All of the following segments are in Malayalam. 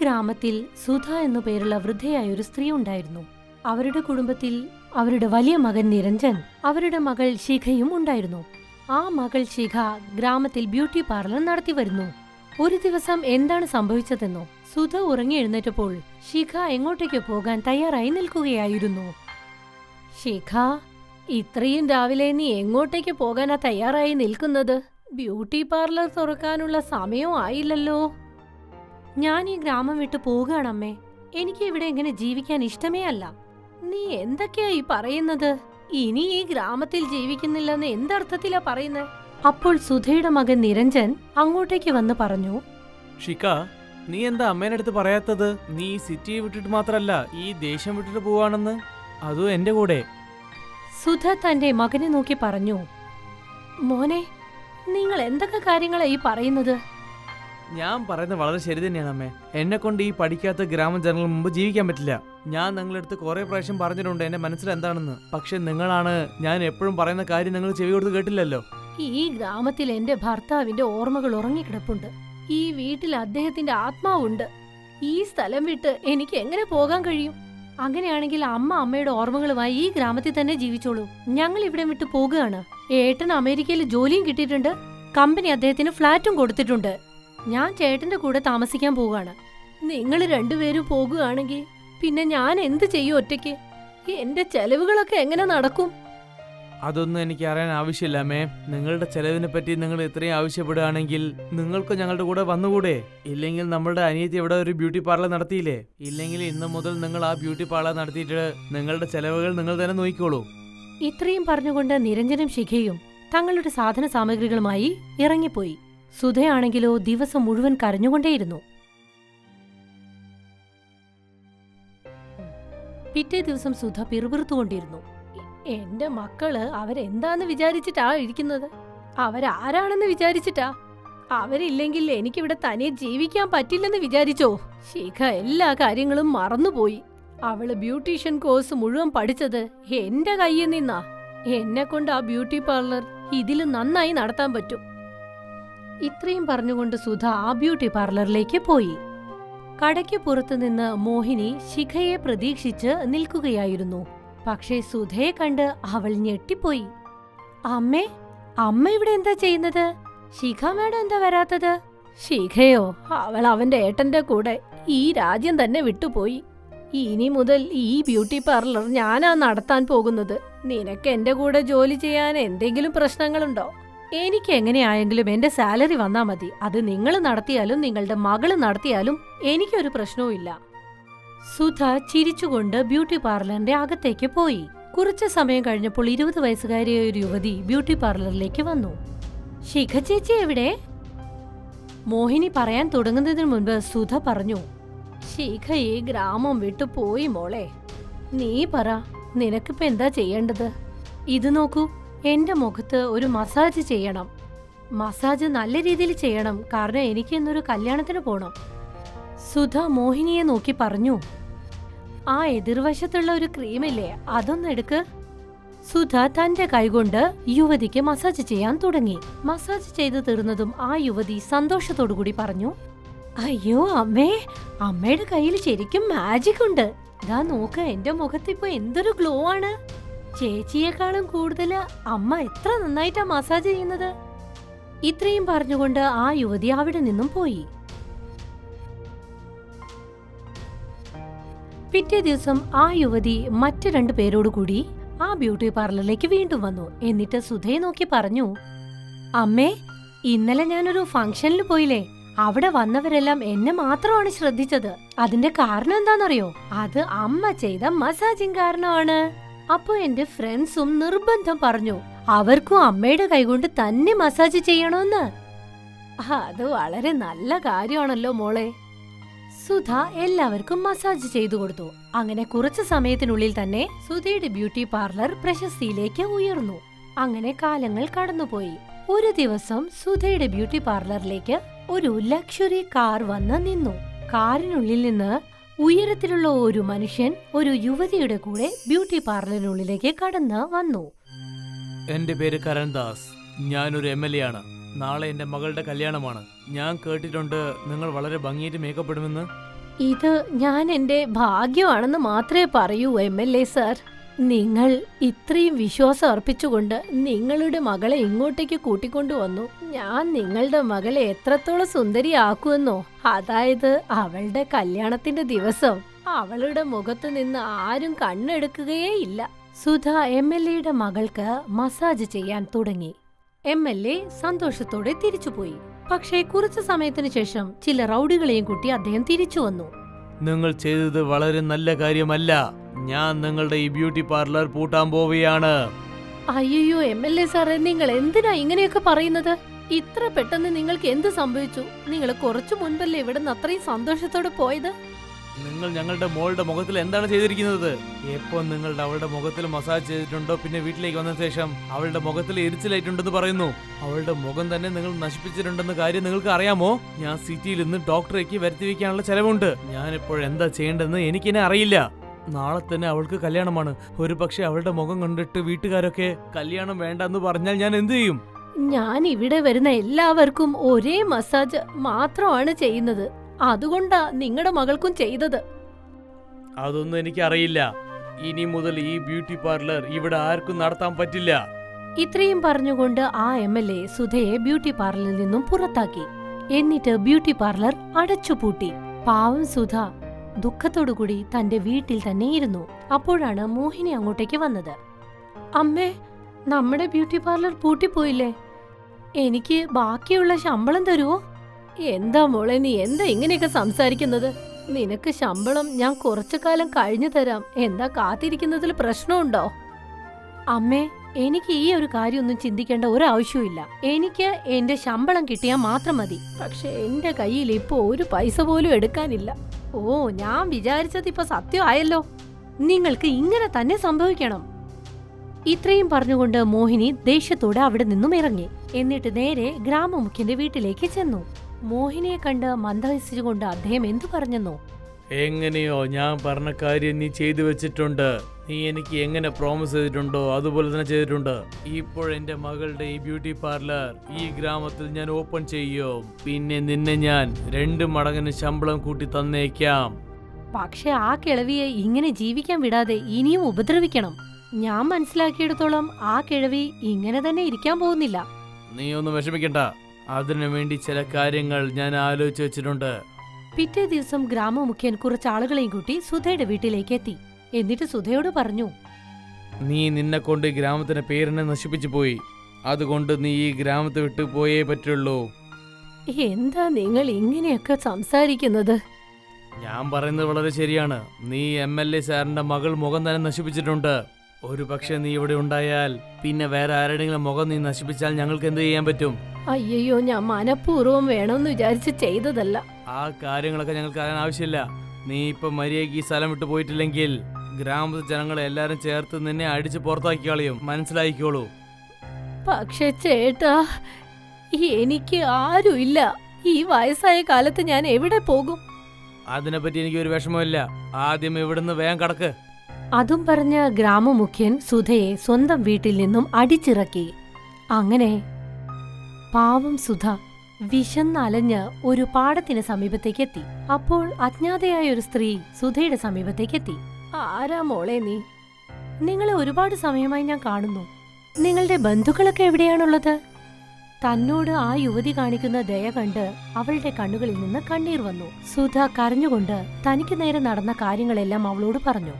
ഗ്രാമത്തിൽ സുധ എന്നു പേരുള്ള വൃദ്ധയായ ഒരു സ്ത്രീ ഉണ്ടായിരുന്നു. അവരുടെ കുടുംബത്തിൽ അവരുടെ വലിയ മകൻ നിരഞ്ജൻ അവരുടെ മകൾ ശിഖയും ഉണ്ടായിരുന്നു. ആ മകൾ ശിഖ ഗ്രാമത്തിൽ ബ്യൂട്ടി പാർലർ നടത്തി വരുന്നു. ഒരു ദിവസം എന്താണ് സംഭവിച്ചതെന്നോ സുധ ഉറങ്ങി എഴുന്നേറ്റപ്പോൾ ശിഖ എങ്ങോട്ടേക്ക് പോകാൻ തയ്യാറായി നിൽക്കുകയായിരുന്നു. ശിഖ ഇത്രയും രാവിലെ നീ എങ്ങോട്ടേക്ക് പോകാനാ തയ്യാറായി നിൽക്കുന്നത്? ബ്യൂട്ടി പാർലർ തുറക്കാനുള്ള സമയവും ആയില്ലല്ലോ. ഞാൻ ഈ ഗ്രാമം വിട്ടു പോവുകയാണമ്മേ എനിക്ക് ഇവിടെ ഇങ്ങനെ ജീവിക്കാൻ ഇഷ്ടമേ അല്ല. നീ എന്തൊക്കെയാ ഈ പറയുന്നത്? ഇനി ഈ ഗ്രാമത്തിൽ ജീവിക്കുന്നില്ലെന്ന് എന്തർത്ഥത്തിലാ പറയുന്നത് അപ്പോൾ സുധയുടെ മകൻ നിരഞ്ജൻ അങ്ങോട്ടേക്ക് വന്ന് പറഞ്ഞു ഷിക്ക നീ എന്താ അമ്മേനെ അടുത്ത് പറയാത്തത്? നീ സിറ്റി വിട്ടിട്ട് മാത്രല്ല ഈ ദേശം വിട്ടിട്ട് പോവാണെന്ന്? അതും എന്റെ കൂടെ? സുധ തന്റെ മകനെ നോക്കി പറഞ്ഞു മോനെ നിങ്ങൾ എന്തൊക്കെ കാര്യങ്ങളാ ഈ പറയുന്നത്? ഞാൻ പറയുന്നത് വളരെ ശരി തന്നെയാണ് അമ്മേ. എന്നെ കൊണ്ട് ഈ പഠിക്കാത്ത ഗ്രാമജനങ്ങൾ മുമ്പ് ജീവിക്കാൻ പറ്റില്ല. ഞാൻ നിങ്ങളുടെ അടുത്ത് കുറെ പ്രാവശ്യം പറഞ്ഞിട്ടുണ്ട് എന്റെ മനസ്സിൽ എന്താണെന്ന്. പക്ഷെ നിങ്ങളാണ് ഞാൻ എപ്പോഴും പറയുന്ന കാര്യം നിങ്ങൾ ചെവി കൊടുത്ത് കേട്ടില്ലല്ലോ. ഈ ഗ്രാമത്തിൽ എന്റെ ഭർത്താവിന്റെ ഓർമ്മകൾ ഉറങ്ങിക്കിടപ്പുണ്ട്. ഈ വീട്ടിൽ അദ്ദേഹത്തിന്റെ ആത്മാവുണ്ട്. ഈ സ്ഥലം വിട്ട് എനിക്ക് എങ്ങനെ പോകാൻ കഴിയും? അങ്ങനെയാണെങ്കിൽ അമ്മ അമ്മയുടെ ഓർമ്മകളുമായി ഈ ഗ്രാമത്തിൽ തന്നെ ജീവിച്ചോളൂ. ഞങ്ങൾ ഇവിടെ വിട്ട് പോകുകയാണ് ഏട്ടൻ അമേരിക്കയിൽ ജോലിയും കിട്ടിയിട്ടുണ്ട്. കമ്പനി അദ്ദേഹത്തിന് ഫ്ലാറ്റും കൊടുത്തിട്ടുണ്ട്. ഞാൻ ചേട്ടന്റെ കൂടെ താമസിക്കാൻ പോവുകയാണ്. നിങ്ങൾ രണ്ടുപേരും പോകുകയാണെങ്കിൽ പിന്നെ ഞാൻ എന്ത് ചെയ്യും ഒറ്റയ്ക്ക്? എന്റെ ചെലവുകളൊക്കെ എങ്ങനെ നടക്കും? അതൊന്നും എനിക്ക് അറിയാൻ ആവശ്യമില്ല അമ്മേ. നിങ്ങളുടെ ചെലവിനെ പറ്റി നിങ്ങൾ ഇത്രയും ആവശ്യപ്പെടുകയാണെങ്കിൽ നിങ്ങൾക്ക് ഞങ്ങളുടെ കൂടെ വന്നുകൂടെ? ഇല്ലെങ്കിൽ നമ്മളുടെ അനിയത്തി ഇവിടെ ഒരു ബ്യൂട്ടി പാർലർ നടത്തിയില്ലേ? ഇല്ലെങ്കിൽ ഇന്ന് മുതൽ നിങ്ങൾ ആ ബ്യൂട്ടി പാർലർ നടത്തിയിട്ട് നിങ്ങളുടെ ചെലവുകൾ നിങ്ങൾ തന്നെ നോക്കിക്കോളൂ. ഇത്രയും പറഞ്ഞുകൊണ്ട് നിരഞ്ജനും ശിഖയും തങ്ങളുടെ സാധന സാമഗ്രികളുമായി ഇറങ്ങിപ്പോയി. സുധയാണെങ്കിലോ ദിവസം മുഴുവൻ കരഞ്ഞുകൊണ്ടേയിരുന്നു. പിറ്റേ ദിവസം സുധ പിറുപിറുത്തുകൊണ്ടിരുന്നു. "എ- എന്റെ മക്കൾ അവരെന്താന്ന് വിചാരിച്ചിട്ടാ ഇരിക്കുന്നത്? അവരാരാണെന്ന് വിചാരിച്ചിട്ടാ? അവരില്ലെങ്കിൽ എനിക്കിവിടെ തനിയെ ജീവിക്കാൻ പറ്റില്ലെന്ന് വിചാരിച്ചോ? ശിഖ എല്ലാ കാര്യങ്ങളും മറന്നുപോയി. അവൾ ബ്യൂട്ടീഷ്യൻ കോഴ്സ് മുഴുവൻ പഠിച്ചത് എന്റെ കയ്യിൽ നിന്നാ. എന്നെ കൊണ്ട് ആ ബ്യൂട്ടി പാർലർ ഇതിൽ നന്നായി നടത്താൻ പറ്റും. ഇത്രയും പറഞ്ഞുകൊണ്ട് സുധ ആ ബ്യൂട്ടി പാർലറിലേക്ക് പോയി. കടയ്ക്ക് പുറത്തുനിന്ന് മോഹിനി ശിഖയെ പ്രതീക്ഷിച്ച് നിൽക്കുകയായിരുന്നു. പക്ഷേ സുധയെ കണ്ട് അവൾ ഞെട്ടിപ്പോയി. അമ്മേ അമ്മ ഇവിടെ എന്താ ചെയ്യുന്നത്? ശിഖ മാഡം എന്താ വരാത്തത്? ശിഖയോ അവൾ അവന്റെ ഏട്ടന്റെ കൂടെ ഈ രാജ്യം തന്നെ വിട്ടുപോയി. ഇനി മുതൽ ഈ ബ്യൂട്ടി പാർലർ ഞാനാ നടത്താൻ പോകുന്നത്. നിനക്ക് എന്റെ കൂടെ ജോലി ചെയ്യാൻ എന്തെങ്കിലും പ്രശ്നങ്ങളുണ്ടോ? എനിക്ക് എങ്ങനെയായെങ്കിലും എന്റെ സാലറി വന്നാ മതി. അത് നിങ്ങൾ നടത്തിയാലും നിങ്ങളുടെ മകൾ നടത്തിയാലും എനിക്കൊരു പ്രശ്നവുമില്ല സുധ ചിരിച്ചുകൊണ്ട് ബ്യൂട്ടി പാർലറിന്റെ അകത്തേക്ക് പോയി. കുറച്ച് സമയം കഴിഞ്ഞപ്പോൾ ഇരുപത് വയസ്സുകാരിയായ ഒരു യുവതി ബ്യൂട്ടി പാർലറിലേക്ക് വന്നു. ശിഖ ചേച്ചി എവിടെ? മോഹിനി പറയാൻ തുടങ്ങുന്നതിന് മുൻപ് സുധ പറഞ്ഞു ശിഖ ഈ ഗ്രാമം വിട്ടു പോയി മോളെ. നീ പറ നിനക്കിപ്പോ എന്താ ചെയ്യേണ്ടത്? ഇത് നോക്കൂ. എന്റെ മുഖത്ത് ഒരു മസാജ് ചെയ്യണം. മസാജ് നല്ല രീതിയിൽ ചെയ്യണം. കാരണം എനിക്ക് ഇന്നൊരു കല്യാണത്തിന് പോകണം സുധ മോഹിനിയെ നോക്കി പറഞ്ഞു. ആ എതിർവശത്തുള്ള ഒരു ക്രീമില്ലേ അതൊന്ന് എടുക്ക്. സുധ തന്റെ കൈകൊണ്ട് യുവതിക്ക് മസാജ് ചെയ്യാൻ തുടങ്ങി. മസാജ് ചെയ്തു തീർന്നതും ആ യുവതി സന്തോഷത്തോടുകൂടി പറഞ്ഞു. അയ്യോ അമ്മേ അമ്മയുടെ കയ്യിൽ ശരിക്കും മാജിക് ഉണ്ട്. ഇതാ നോക്ക് എന്റെ മുഖത്ത് മുഖത്തിപ്പോ എന്തൊരു ഗ്ലോ ആണ്. ചേച്ചിയെക്കാളും കൂടുതൽ അമ്മ എത്ര നന്നായിട്ടാ മസാജ് ചെയ്യുന്നത്? ഇത്രയും പറഞ്ഞുകൊണ്ട് ആ യുവതി അവിടെ നിന്നും പോയി. പിറ്റേ ദിവസം ആ യുവതി മറ്റു രണ്ടു പേരോട് കൂടി ആ ബ്യൂട്ടി പാർലറിലേക്ക് വീണ്ടും വന്നു. എന്നിട്ട് സുധയെ നോക്കി പറഞ്ഞു അമ്മേ ഇന്നലെ ഞാനൊരു ഫംഗ്ഷനിൽ പോയില്ലേ? അവിടെ വന്നവരെല്ലാം എന്നെ മാത്രമാണ് ശ്രദ്ധിച്ചത്. അതിന്റെ കാരണം എന്താണെന്നറിയോ? അത് അമ്മ ചെയ്ത മസാജിങ് കാരണമാണ്. അപ്പൊ എന്റെ ഫ്രണ്ട്സും നിർബന്ധം പറഞ്ഞു അവർക്കും അമ്മയുടെ കൈകൊണ്ട് തന്നെ മസാജ് ചെയ്യണമെന്ന് അത് വളരെ നല്ല കാര്യമാണല്ലോ മോളെ. സുധ എല്ലാവർക്കും മസാജ് ചെയ്തു കൊടുത്തു. അങ്ങനെ കുറച്ച് സമയത്തിനുള്ളിൽ തന്നെ സുധയുടെ ബ്യൂട്ടി പാർലർ പ്രശസ്തിയിലേക്ക് ഉയർന്നു. അങ്ങനെ കാലങ്ങൾ കടന്നുപോയി. ഒരു ദിവസം സുധയുടെ ബ്യൂട്ടി പാർലറിലേക്ക് ഒരു ലക്ഷറി കാർ വന്ന് നിന്നു. കാറിനുള്ളിൽ നിന്ന് ഉയരത്തിലുള്ള ഒരു മനുഷ്യൻ ഒരു യുവതിയുടെ കൂടെ ബ്യൂട്ടി പാർലറിനുള്ളിലേക്ക് കടന്ന് വന്നു. എന്റെ പേര് കരൺദാസ്. ഞാനൊരു എം എൽ എ ആണ്. നാളെ എന്റെ മകളുടെ കല്യാണമാണ്. ഞാൻ കേട്ടിട്ടുണ്ട് നിങ്ങൾ വളരെ ഭംഗിയായിട്ട് മേക്കപ്പെടുമെന്ന്. ഇത് ഞാൻ എന്റെ ഭാഗ്യമാണെന്ന് മാത്രമേ പറയൂ എം എൽ എ സാർ. നിങ്ങൾ ഇത്രയും വിശ്വാസം അർപ്പിച്ചുകൊണ്ട് നിങ്ങളുടെ മകളെ ഇങ്ങോട്ടേക്ക് കൂട്ടിക്കൊണ്ടുവന്നു ഞാൻ നിങ്ങളുടെ മകളെ എത്രത്തോളം സുന്ദരിയാക്കുമെന്നോ അതായത് അവളുടെ കല്യാണത്തിന്റെ ദിവസം അവളുടെ മുഖത്ത് നിന്ന് ആരും കണ്ണെടുക്കുകയേ ഇല്ല സുധ എം എൽ എയുടെ മകൾക്ക് മസാജ് ചെയ്യാൻ തുടങ്ങി. എം എൽ എ സന്തോഷത്തോടെ തിരിച്ചുപോയി പക്ഷേ കുറച്ചു സമയത്തിനു ശേഷം ചില റൗഡികളെയും കൂട്ടി അദ്ദേഹം തിരിച്ചു വന്നു. നിങ്ങൾ ചെയ്തത് വളരെ നല്ല കാര്യമല്ല. ഞാൻ നിങ്ങളുടെ ഈ ബ്യൂട്ടി പാർലർ പൂട്ടാൻ പോവുകയാണ്. അയ്യോ എം എൽ എ സാറേ നിങ്ങൾ എന്തിനാ ഇങ്ങനെയൊക്കെ പറയുന്നത്? ഇത്ര പെട്ടെന്ന് നിങ്ങൾക്ക് എന്ത് സംഭവിച്ചു? നിങ്ങൾ കുറച്ചു മുൻപല്ലേ ഇവിടെ നിന്ന് അത്രയും സന്തോഷത്തോടെ പോയത്? നിങ്ങൾ ഞങ്ങളുടെ മോളുടെ മുഖത്തിൽ എന്താണ് ചെയ്തിരിക്കുന്നത്? എപ്പോ നിങ്ങളുടെ അവളുടെ മുഖത്തിൽ മസാജ് ചെയ്തിട്ടുണ്ടോ? പിന്നെ വീട്ടിലേക്ക് വന്ന ശേഷം അവളുടെ മുഖത്തിൽ എരിച്ചിലായിട്ടുണ്ടെന്ന് പറയുന്നു. അവളുടെ മുഖം തന്നെ നിങ്ങൾ നശിപ്പിച്ചിട്ടുണ്ടെന്ന കാര്യം നിങ്ങൾക്ക് അറിയാമോ? ഞാൻ സിറ്റിയിൽ നിന്ന് ഡോക്ടറേക്ക് വരുത്തി വെക്കാനുള്ള ചെലവുണ്ട്. ഞാനിപ്പോൾ എന്താ ചെയ്യേണ്ടതെന്ന് എനിക്കിനെ അറിയില്ല. നാളെ തന്നെ അവൾക്ക് കല്യാണമാണ്. ഒരു പക്ഷെ അവളുടെ മുഖം കണ്ടിട്ട് വീട്ടുകാരൊക്കെ കല്യാണം വേണ്ടെന്ന് പറഞ്ഞാൽ ഞാൻ എന്തു ചെയ്യും? ഞാൻ ഇവിടെ വരുന്ന എല്ലാവർക്കും ഒരേ മസാജ് മാത്രമാണ് ചെയ്യുന്നത്. അതുകൊണ്ടാ നിങ്ങളുടെ മകൾക്കും ചെയ്തത്. അതൊന്നും എനിക്ക് അറിയില്ല ഇനി മുതൽ ഈ ബ്യൂട്ടി പാർലർ ഇവിടെ ആർക്കും നടത്താൻ പറ്റില്ല. ഇത്രയും പറഞ്ഞുകൊണ്ട് ആ എം എൽ എ സുധയെ ബ്യൂട്ടി പാർലറിൽ നിന്നും പുറത്താക്കി. എന്നിട്ട് ബ്യൂട്ടി പാർലർ അടച്ചുപൂട്ടി. പാവം സുധ. ദുഃഖത്തോടുകൂടി തന്റെ വീട്ടിൽ തന്നെ ഇരുന്നു അപ്പോഴാണ് മോഹിനി അങ്ങോട്ടേക്ക് വന്നത്. അമ്മേ നമ്മുടെ ബ്യൂട്ടി പാർലർ പൂട്ടിപ്പോയില്ലേ? എനിക്ക് ബാക്കിയുള്ള ശമ്പളം തരുവോ? എന്താ മോളെ നീ എന്താ ഇങ്ങനെയൊക്കെ സംസാരിക്കുന്നത്? നിനക്ക് ശമ്പളം ഞാൻ കുറച്ചു കാലം കഴിഞ്ഞു തരാം. എന്താ കാത്തിരിക്കുന്നതിൽ പ്രശ്നമുണ്ടോ? അമ്മേ എനിക്ക് ഈ ഒരു കാര്യമൊന്നും ചിന്തിക്കേണ്ട ഒരു ആവശ്യവും എനിക്ക് എന്റെ ശമ്പളം കിട്ടിയാൽ മാത്രം മതി. പക്ഷെ എന്റെ കയ്യിൽ ഇപ്പോ ഒരു പൈസ പോലും എടുക്കാനില്ല. ഓ ഞാൻ വിചാരിച്ചത് ഇപ്പൊ സത്യമായല്ലോ. നിങ്ങൾക്ക് ഇങ്ങനെ തന്നെ സംഭവിക്കണം. ഇത്രയും പറഞ്ഞുകൊണ്ട് മോഹിനി ദേഷ്യത്തോടെ അവിടെ നിന്നും ഇറങ്ങി. എന്നിട്ട് നേരെ ഗ്രാമമുഖ്യന്റെ വീട്ടിലേക്ക് ചെന്നു. മോഹിനിയെ കണ്ട് മന്ദഹസിച്ചുകൊണ്ട് അദ്ദേഹം എന്തു പറഞ്ഞെന്നോ? എങ്ങനെയോ ഞാൻ പറഞ്ഞ കാര്യം നീ ചെയ്തു വെച്ചിട്ടുണ്ട്. നീ എനിക്ക് എങ്ങനെ പ്രോമിസ് ചെയ്തിട്ടുണ്ടോ അതുപോലെ തന്നെ ചെയ്തിട്ടുണ്ട്. ഇപ്പോൾ എന്റെ മകളുടെ ഈ ബ്യൂട്ടി പാർലർ ഈ ഗ്രാമത്തിൽ ഞാൻ ഓപ്പൺ ചെയ്യും. പിന്നെ നിന്നെ ഞാൻ രണ്ട് മടങ്ങിന് ശമ്പളം കൂട്ടി തന്നേക്കാം. പക്ഷെ ആ കിഴവിയെ ഇങ്ങനെ ജീവിക്കാൻ വിടാതെ ഇനിയും ഉപദ്രവിക്കണം. ഞാൻ മനസ്സിലാക്കിയെടുത്തോളം ആ കിഴവി ഇങ്ങനെ തന്നെ ഇരിക്കാൻ പോകുന്നില്ല. നീ ഒന്നും വിഷമിക്കണ്ട. അതിനു വേണ്ടി ചില കാര്യങ്ങൾ ഞാൻ ആലോചിച്ച് വെച്ചിട്ടുണ്ട്. പിറ്റേ ദിവസം ഗ്രാമമുഖ്യൻ കുറച്ച് ആളുകളെയും കൂട്ടി സുധയുടെ വീട്ടിലേക്ക് എത്തി. എന്നിട്ട് സുധയോട് പറഞ്ഞു നീ നിന്നെ കൊണ്ട് ഗ്രാമത്തിന്റെ പേരിനെ നശിപ്പിച്ചു പോയി. അതുകൊണ്ട് നീ ഈ ഗ്രാമത്തെ വിട്ടു പോയേ പറ്റുള്ളൂ. എന്താ നിങ്ങൾ ഇങ്ങനെയൊക്കെ സംസാരിക്കുന്നത്? ഞാൻ പറയുന്നത് വളരെ ശരിയാണ്. നീ എം എൽ എ സാറിന്റെ മകൾ മുഖം തന്നെ നശിപ്പിച്ചിട്ടുണ്ട്. ഒരു പക്ഷെ നീ ഇവിടെ ഉണ്ടായാൽ പിന്നെ വേറെ ആരുടെങ്കിലും മുഖം നീ നശിപ്പിച്ചാൽ ഞങ്ങൾക്ക് എന്ത് ചെയ്യാൻ പറ്റും? അയ്യോ ഞാൻ മനഃപൂർവം വേണമെന്ന് വിചാരിച്ച് ചെയ്തതല്ല. ആ കാര്യങ്ങളൊക്കെ ഞങ്ങൾക്ക് അറിയാൻ ആവശ്യമില്ല. നീ ഇപ്പൊ മര്യാദയ്ക്ക് ഈ സ്ഥലം വിട്ടു പോയിട്ടില്ലെങ്കിൽ ഗ്രാമത്തിലെ ജനങ്ങളെ എല്ലാരും ചേർത്ത് നിന്നെ അടിച്ച് പുറത്താക്കി കളയും. മനസ്സിലാക്കിക്കോളൂ പക്ഷെ ചേട്ടാ എനിക്ക് ആരുമില്ല ഈ വയസ്സായ കാലത്ത് ഞാൻ എവിടെ പോകും? അതിനെപ്പറ്റി എനിക്ക് ഒരു വിഷമമില്ല ആദ്യം ഇവിടുന്ന് വേഗം കടക്ക്. അതും പറഞ്ഞ ഗ്രാമമുഖ്യൻ സുധയെ സ്വന്തം വീട്ടിൽ നിന്നും അടിച്ചിറക്കി. അങ്ങനെ പാവം സുധ വിശന്നലഞ്ഞ് ഒരു പാടത്തിന് സമീപത്തേക്കെത്തി. അപ്പോൾ അജ്ഞാതയായ ഒരു സ്ത്രീ സുധയുടെ സമീപത്തേക്ക് എത്തി ആരാ മോളെ നീ? നിങ്ങളെ ഒരുപാട് സമയമായി ഞാൻ കാണുന്നു. നിങ്ങളുടെ ബന്ധുക്കളൊക്കെ എവിടെയാണുള്ളത്? തന്നോട് ആ യുവതി കാണിക്കുന്ന ദയ കണ്ട് അവളുടെ കണ്ണുകളിൽ നിന്ന് കണ്ണീർ വന്നു. സുധ കരഞ്ഞുകൊണ്ട് തനിക്ക് നേരെ നടന്ന കാര്യങ്ങളെല്ലാം അവളോട് പറഞ്ഞു.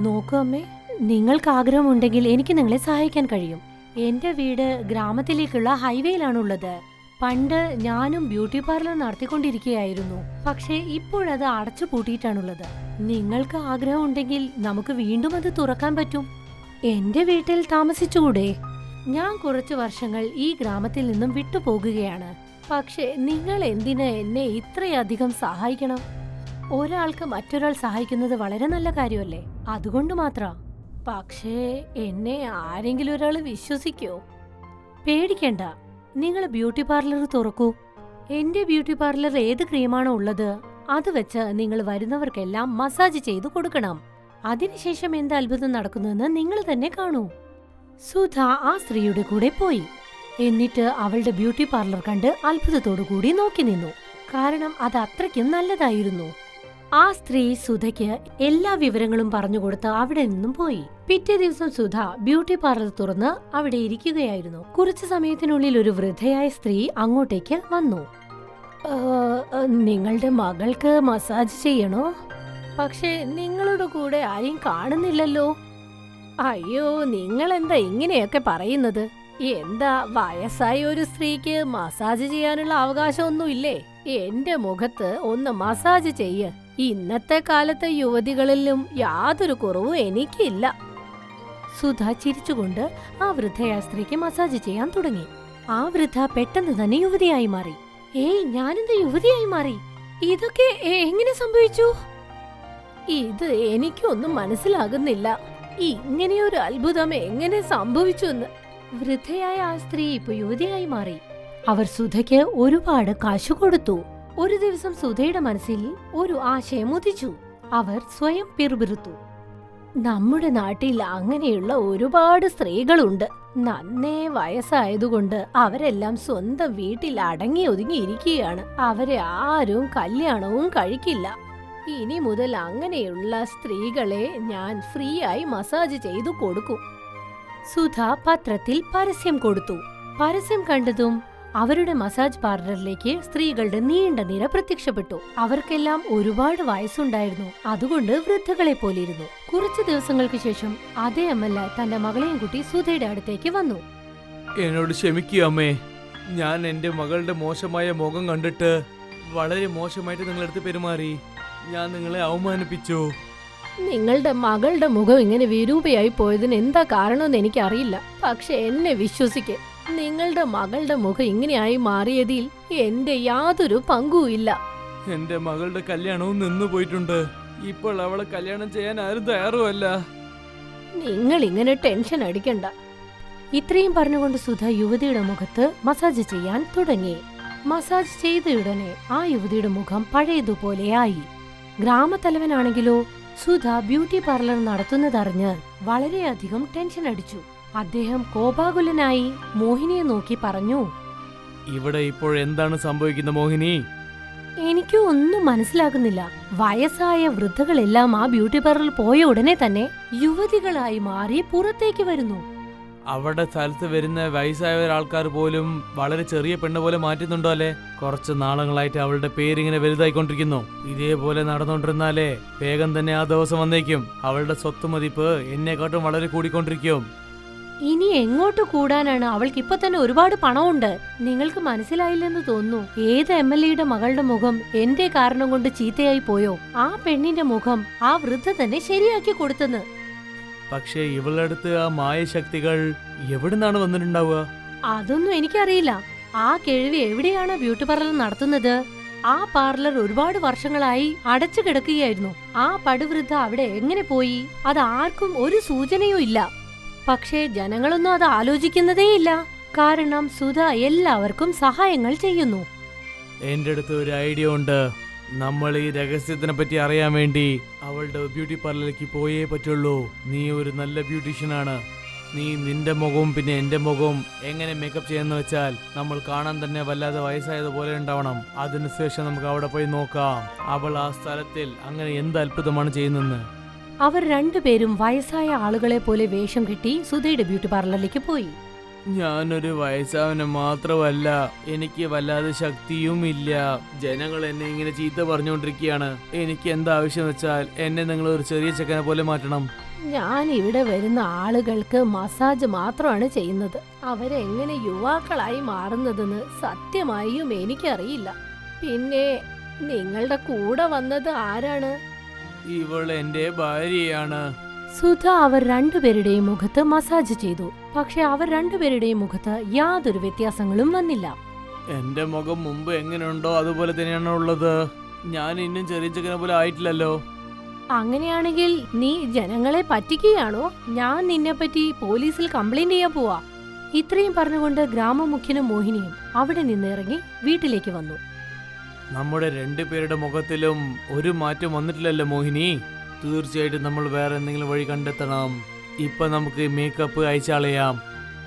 നോക്കൂ അമ്മേ നിങ്ങൾക്ക് ആഗ്രഹമുണ്ടെങ്കിൽ എനിക്ക് നിങ്ങളെ സഹായിക്കാൻ കഴിയും. എന്റെ വീട് ഗ്രാമത്തിലേക്കുള്ള ഹൈവേയിലാണുള്ളത്. പണ്ട് ഞാനും ബ്യൂട്ടി പാർലർ നടത്തിക്കൊണ്ടിരിക്കുകയായിരുന്നു. പക്ഷേ ഇപ്പോഴത് അടച്ചു പൂട്ടിയിട്ടാണുള്ളത്. നിങ്ങൾക്ക് ആഗ്രഹം ഉണ്ടെങ്കിൽ നമുക്ക് വീണ്ടും അത് തുറക്കാൻ പറ്റും. എന്റെ വീട്ടിൽ താമസിച്ചുകൂടെ? ഞാൻ കുറച്ചു വർഷങ്ങൾ ഈ ഗ്രാമത്തിൽ നിന്നും വിട്ടുപോകുകയാണ്. പക്ഷേ നിങ്ങൾ എന്തിന് എന്നെ ഇത്രയധികം സഹായിക്കണം? ഒരാൾക്ക് മറ്റൊരാൾ സഹായിക്കുന്നത് വളരെ നല്ല കാര്യമല്ലേ? അതുകൊണ്ട് മാത്രം. പക്ഷേ എന്നെ ആരെങ്കിലും ഒരാൾ വിശ്വസിക്കോ? പേടിക്കണ്ട. നിങ്ങൾ ബ്യൂട്ടി പാർലർ തുറക്കൂ. എന്റെ ബ്യൂട്ടി പാർലർ ഏത് ക്രീമാണോ ഉള്ളത് അത് വെച്ച് നിങ്ങൾ വരുന്നവർക്കെല്ലാം മസാജ് ചെയ്തു കൊടുക്കണം. അതിനുശേഷം എന്ത് അത്ഭുതം നടക്കുന്നുവെന്ന് നിങ്ങൾ തന്നെ കാണൂ. സുധ ആ സ്ത്രീയുടെ കൂടെ പോയി. എന്നിട്ട് അവളുടെ ബ്യൂട്ടി പാർലർ കണ്ട് അത്ഭുതത്തോടു കൂടി നോക്കി നിന്നു. കാരണം അത് അത്രയ്ക്കും നല്ലതായിരുന്നു. ആ സ്ത്രീ സുധയ്ക്ക് എല്ലാ വിവരങ്ങളും പറഞ്ഞുകൊടുത്ത് അവിടെ നിന്നും പോയി. പിറ്റേ ദിവസം സുധ ബ്യൂട്ടി പാർലർ തുറന്ന് അവിടെ ഇരിക്കുകയായിരുന്നു. കുറച്ചു സമയത്തിനുള്ളിൽ ഒരു വൃദ്ധയായ സ്ത്രീ അങ്ങോട്ടേക്ക് വന്നു. "ആ, ആ, നിങ്ങളുടെ മകൾക്ക് മസാജ് ചെയ്യണോ? പക്ഷേ നിങ്ങളുടെ കൂടെ ആരെയും കാണുന്നില്ലല്ലോ. അയ്യോ നിങ്ങൾ എന്താ ഇങ്ങനെയൊക്കെ പറയുന്നത്? എന്താ വയസ്സായ ഒരു സ്ത്രീക്ക് മസാജ് ചെയ്യാനുള്ള അവകാശമൊന്നും ഇല്ലേ എന്റെ മുഖത്ത് ഒന്ന് മസാജ് ചെയ്യ്. ഇന്നത്തെ കാലത്തെ യുവതികളിലും യാതൊരു കുറവും എനിക്കില്ല. സുധ ചിരിച്ചുകൊണ്ട് ആ വൃദ്ധയായ സ്ത്രീക്ക് മസാജ് ചെയ്യാൻ തുടങ്ങി. ആ വൃദ്ധ പെട്ടെന്ന് തന്നെ യുവതിയായി മാറി. ഏയ് ഞാനെന്താ യുവതിയായി മാറി? ഇതൊക്കെ എങ്ങനെ സംഭവിച്ചു? ഇത് എനിക്കൊന്നും മനസ്സിലാകുന്നില്ല. ഇങ്ങനെയൊരു അത്ഭുതം എങ്ങനെ സംഭവിച്ചു എന്ന്. വൃദ്ധയായ ആ സ്ത്രീ ഇപ്പൊ യുവതിയായി മാറി. അവർ സുധയ്ക്ക് ഒരുപാട് കാശു കൊടുത്തു. ഒരു ദിവസം സുധയുടെ മനസ്സിൽ ഒരു ആശയം ഉദിച്ചു. അവർ സ്വയം പിറുപിറുത്തു. നമ്മുടെ നാട്ടിൽ അങ്ങനെയുള്ള ഒരുപാട് സ്ത്രീകളുണ്ട്. നന്നേ വയസ്സായതുകൊണ്ട് അവരെല്ലാം സ്വന്തം വീട്ടിൽ അടങ്ങി ഒതുങ്ങി ഇരിക്കുകയാണ്. അവരെ ആരും കല്യാണവും കഴിക്കില്ല. ഇനി മുതൽ അങ്ങനെയുള്ള സ്ത്രീകളെ ഞാൻ ഫ്രീ ആയി മസാജ് ചെയ്തു കൊടുക്കും. സുധ പത്രത്തിൽ പരസ്യം കൊടുത്തു. പരസ്യം കണ്ടതും അവരുടെ മസാജ് പാർലറിലേക്ക് സ്ത്രീകളുടെ നീണ്ട നിര പ്രത്യക്ഷപ്പെട്ടു. അവർക്കെല്ലാം ഒരുപാട് വയസ്സുണ്ടായിരുന്നു. അതുകൊണ്ട് വൃദ്ധകളെ പോലിരുന്നു കുറച്ചു ദിവസങ്ങൾക്ക് ശേഷം അതേ അമ്മല്ല തന്റെ മകളെയും കുട്ടി സുധയുടെ അടുത്തേക്ക് വന്നു. എന്നോട് ക്ഷമിക്കുക അമ്മേ. ഞാൻ എന്റെ മകളുടെ മോശമായ മുഖം കണ്ടിട്ട് വളരെ മോശമായിട്ട് നിങ്ങളെടുത്ത് പെരുമാറി. ഞാൻ നിങ്ങളെ അവമാനിപ്പിച്ചു. നിങ്ങളുടെ മകളുടെ മുഖം ഇങ്ങനെ വിരൂപയായി പോയതിന് എന്താ കാരണമെന്ന് എനിക്കറിയില്ല. പക്ഷെ എന്നെ വിശ്വസിക്കേ. നിങ്ങളുടെ മകളുടെ മുഖം ഇങ്ങനെയായി മാറിയതിൽ എന്റെ യാതൊരു പങ്കുമില്ല എന്റെ മകളുടെ കല്യാണവും നിന്നു പോയിട്ടുണ്ട്. ഇപ്പോൾ അവളെ കല്യാണം ചെയ്യാൻ ആരും തയ്യാറുമല്ല. നിങ്ങൾ ഇങ്ങനെ ടെൻഷൻ അടിക്കണ്ട. ഇത്രയും പറഞ്ഞുകൊണ്ട് സുധ യുവതിയുടെ മുഖത്ത് മസാജ് ചെയ്യാൻ തുടങ്ങി. മസാജ് ചെയ്തയുടനെ ആ യുവതിയുടെ മുഖം പഴയതുപോലെയായി ഗ്രാമത്തലവനാണെങ്കിലോ സുധ ബ്യൂട്ടി പാർലർ നടത്തുന്നതറിഞ്ഞ് വളരെയധികം ടെൻഷൻ അടിച്ചു. അദ്ദേഹം കോപാകുലനായി മോഹിനിയെ നോക്കി പറഞ്ഞു ഇവിടെ ഇപ്പോൾ എന്താണ് സംഭവിക്കുന്ന മോഹിനി? എനിക്ക് ഒന്നും മനസ്സിലാകുന്നില്ല. വയസ്സായ വൃദ്ധകളെല്ലാം ആ ബ്യൂട്ടി പാർലർ പോയ ഉടനെ തന്നെ യുവതികളായി മാറി പുറത്തേക്ക് വരുന്നു. അവിടെ സ്ഥലത്ത് വരുന്ന വയസ്സായ ഒരാൾക്കാർ പോലും വളരെ ചെറിയ പെണ്ണ് പോലെ മാറ്റുന്നുണ്ടോ അല്ലേ? കുറച്ച് നാളുകളായിട്ട് അവളുടെ പേരിങ്ങനെ വലുതായിക്കൊണ്ടിരിക്കുന്നു. ഇതേപോലെ നടന്നുകൊണ്ടിരുന്നാലേ വേഗം തന്നെ ആ ദിവസം വന്നേക്കും. അവളുടെ സ്വത്ത് മതിപ്പ് എന്നെക്കാട്ടും വളരെ കൂടിക്കൊണ്ടിരിക്കും. ഇനി എങ്ങോട്ട് കൂടാനാണ്? അവൾക്ക് ഇപ്പൊ തന്നെ ഒരുപാട് പണമുണ്ട്. നിങ്ങൾക്ക് മനസ്സിലായില്ലെന്ന് തോന്നുന്നു. ഏത് എം എൽ എയുടെ മകളുടെ മുഖം എന്റെ കാരണം കൊണ്ട് ചീത്തയായി പോയോ? ആ പെണ്ണിന്റെ മുഖം ആ വൃദ്ധ തന്നെ ശരിയാക്കി കൊടുത്തെന്ന്. പക്ഷേ ഇവളുടെ അടുത്ത് ആ മായശക്തികൾ എവിടുന്നാണ് വന്നിട്ടുണ്ടാവുക? അതൊന്നും എനിക്കറിയില്ല. ആ കിഴവി എവിടെയാണ് ബ്യൂട്ടി പാർലർ നടത്തുന്നത്? ആ പാർലർ ഒരുപാട് വർഷങ്ങളായി അടച്ചു കിടക്കുകയായിരുന്നു. ആ പടുവൃദ്ധ അവിടെ എങ്ങനെ പോയി? അത് ആർക്കും ഒരു സൂചനയും ഇല്ല. പക്ഷേ ജനങ്ങളൊന്നും അത് ആലോചിക്കുന്നതേയില്ല കാരണം സുധ എല്ലാവർക്കും സഹായങ്ങൾ ചെയ്യുന്നു. എന്റെ അടുത്ത് ഒരു ഐഡിയ ഉണ്ട്. നമ്മൾ ഈ രഹസ്യത്തിനെ പറ്റി അറിയാൻ വേണ്ടി അവളുടെ ബ്യൂട്ടി പാർലറിലേക്ക് പോയേ പറ്റുള്ളൂ. നീ ഒരു നല്ല ബ്യൂട്ടീഷ്യനാണ്. നീ നിന്റെ മുഖവും പിന്നെ എന്റെ മുഖവും എങ്ങനെ മേക്കപ്പ് ചെയ്യുന്ന വെച്ചാൽ നമ്മൾ കാണാൻ തന്നെ വല്ലാതെ വയസ്സായതുപോലെ ഉണ്ടാവണം. അതിനുശേഷം നമുക്ക് അവിടെ പോയി നോക്കാം. അവൾ ആ സ്ഥലത്തിൽ അങ്ങനെ എന്ത് അത്ഭുതമാണ് ചെയ്യുന്നത് അവർ രണ്ടുപേരും വയസ്സായ ആളുകളെ പോലെ വേഷം കെട്ടി സുധയുടെ ബ്യൂട്ടി പാർലറിലേക്ക് പോയി. ഞാനൊരു വയസ്സാവന് മാത്രമല്ല എനിക്ക് വല്ലാതെ ശക്തിയും ഇല്ല ജനങ്ങൾ എന്നെ ഇങ്ങനെ ചീത്ത പറഞ്ഞുകൊണ്ടിരിക്കുകയാണ്. എനിക്ക് എന്താവശ്യം വെച്ചാൽ എന്നെ നിങ്ങൾ ഒരു ചെറിയ ചെക്കനെ പോലെ മാറ്റണം. ഞാൻ ഇവിടെ വരുന്ന ആളുകൾക്ക് മസാജ് മാത്രമാണ് ചെയ്യുന്നത്. അവരെങ്ങനെ യുവാക്കളായി മാറുന്നതെന്ന് സത്യമായും എനിക്കറിയില്ല. പിന്നെ നിങ്ങളുടെ കൂടെ വന്നത് ആരാണ്? ഇവൾ എന്റെ ഭാര്യയാണ്. സുധ അവർ രണ്ടുപേരുടെയും മുഖത്ത് മസാജ് ചെയ്തു. പക്ഷെ അവർ രണ്ടുപേരുടെയും മുഖത്ത് യാതൊരു വ്യത്യാസങ്ങളും വന്നില്ല. എന്റെ മുഖം മുമ്പ് എങ്ങനെയുണ്ടോ അതുപോലെ തന്നെയാണ് ഉള്ളത്. ഞാൻ ഇന്നും ചെറിയ ചെക്കനെ പോലെ ആയിട്ടില്ലല്ലോ. അങ്ങനെയാണെങ്കിൽ നീ ജനങ്ങളെ പറ്റിക്കുകയാണോ? ഞാൻ നിന്നെ പറ്റി പോലീസിൽ കംപ്ലൈന്റ് ചെയ്യാൻ പോവാ. ഇത്രയും പറഞ്ഞുകൊണ്ട് ഗ്രാമമുഖ്യനും മോഹിനിയും അവിടെ നിന്ന് ഇറങ്ങി വീട്ടിലേക്ക് വന്നു. നമ്മുടെ രണ്ടുപേരുടെ മുഖത്തിലും ഒരു മാറ്റം വന്നിട്ടില്ലല്ലോ മോഹിനി. തീർച്ചയായിട്ടും നമ്മൾ വേറെ എന്തെങ്കിലും വഴി കണ്ടെത്തണം. ഇപ്പൊ നമുക്ക് മേക്കപ്പ് അയച്ചാളയാം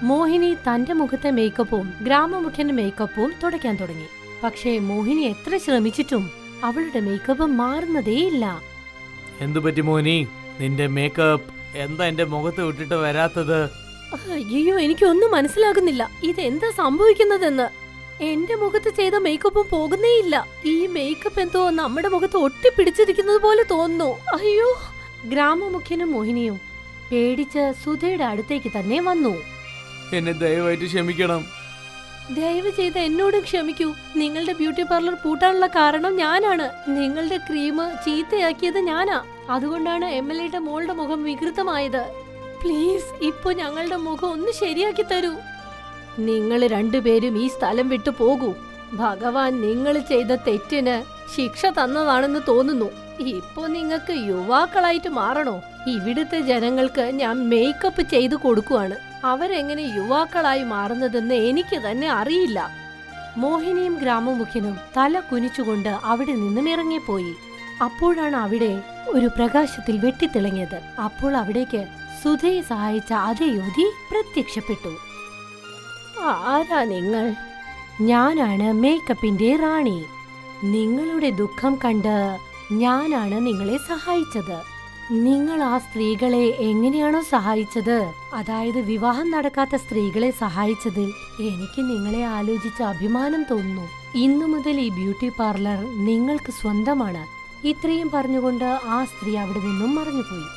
മോഹിനി തന്റെ മുഖത്തെ മേക്കപ്പും ഗ്രാമമുഖ്യന്റെ മേക്കപ്പും തുടയ്ക്കാൻ തുടങ്ങി. പക്ഷേ മോഹിനി എത്ര ശ്രമിച്ചിട്ടും അവളുടെ മേക്കപ്പ് മാറുന്നതേയില്ല എന്തു പറ്റി മോഹിനി? നിന്റെ മേക്കപ്പ് എന്താ എന്റെ മുഖത്ത് വിട്ടിട്ട് വരാത്തത്? അയ്യോ എനിക്കൊന്നും മനസ്സിലാകുന്നില്ല. ഇത് എന്താ സംഭവിക്കുന്നതെന്ന്. എന്റെ മുഖത്ത് ചെയ്ത മേക്കപ്പും പോകുന്നേയില്ല. ഈ മേക്കപ്പ് എന്തോ നമ്മുടെ മുഖത്ത് ഒട്ടിപ്പിടിച്ചിരിക്കുന്നത് പോലെ തോന്നുന്നു. അയ്യോ. ഗ്രാമമുഖ്യനും മോഹിനിയും പേടിച്ച് സുധയുടെ അടുത്തേക്ക് തന്നെ വന്നു. എന്നെ ദയവായിട്ട് ക്ഷമിക്കണം. ദയവ് ചെയ്ത് എന്നോടും ക്ഷമിക്കൂ. നിങ്ങളുടെ ബ്യൂട്ടി പാർലർ പൂട്ടാനുള്ള കാരണം ഞാനാണ്. നിങ്ങളുടെ ക്രീം ചീത്തയാക്കിയത് ഞാനാ. അതുകൊണ്ടാണ് എം എൽ എയുടെ മോളുടെ മുഖം വികൃതമായത്. പ്ലീസ് ഇപ്പൊ ഞങ്ങളുടെ മുഖം ഒന്ന് ശരിയാക്കി തരൂ. നിങ്ങൾ രണ്ടുപേരും ഈ സ്ഥലം വിട്ടു പോകൂ. ഭഗവാൻ നിങ്ങൾ ചെയ്ത തെറ്റിന് ശിക്ഷ തന്നതാണെന്ന് തോന്നുന്നു. ഇപ്പൊ നിങ്ങൾക്ക് യുവാക്കളായിട്ട് മാറണോ? ഇവിടുത്തെ ജനങ്ങൾക്ക് ഞാൻ മേക്കപ്പ് ചെയ്തു കൊടുക്കുവാണ്. അവരെങ്ങനെ യുവാക്കളായി മാറുന്നതെന്ന് എനിക്ക് തന്നെ അറിയില്ല. മോഹിനിയും ഗ്രാമമുഖ്യനും തല കുനിച്ചുകൊണ്ട് അവിടെ നിന്നും ഇറങ്ങിപ്പോയി. അപ്പോഴാണ് അവിടെ ഒരു പ്രകാശത്തിൽ വെട്ടിത്തിളങ്ങിയത്. അപ്പോൾ അവിടേക്ക് സുധയെ സഹായിച്ച അതേ യുവതി പ്രത്യക്ഷപ്പെട്ടു. ആരാ നിങ്ങൾ? ഞാനാണ് മേക്കപ്പിന്റെ റാണി. നിങ്ങളുടെ ദുഃഖം കണ്ട് ഞാനാണ് നിങ്ങളെ സഹായിച്ചത്. നിങ്ങൾ ആ സ്ത്രീകളെ എങ്ങനെയാണോ സഹായിച്ചത്? അതായത് വിവാഹം നടക്കാത്ത സ്ത്രീകളെ സഹായിച്ചതിൽ എനിക്ക് നിങ്ങളെ ആലോചിച്ച് അഭിമാനം തോന്നുന്നു. ഇന്നു മുതൽ ഈ ബ്യൂട്ടി പാർലർ നിങ്ങൾക്ക് സ്വന്തമാണ്. ഇത്രയും പറഞ്ഞുകൊണ്ട് ആ സ്ത്രീ അവിടെ നിന്നും മറഞ്ഞുപോയി.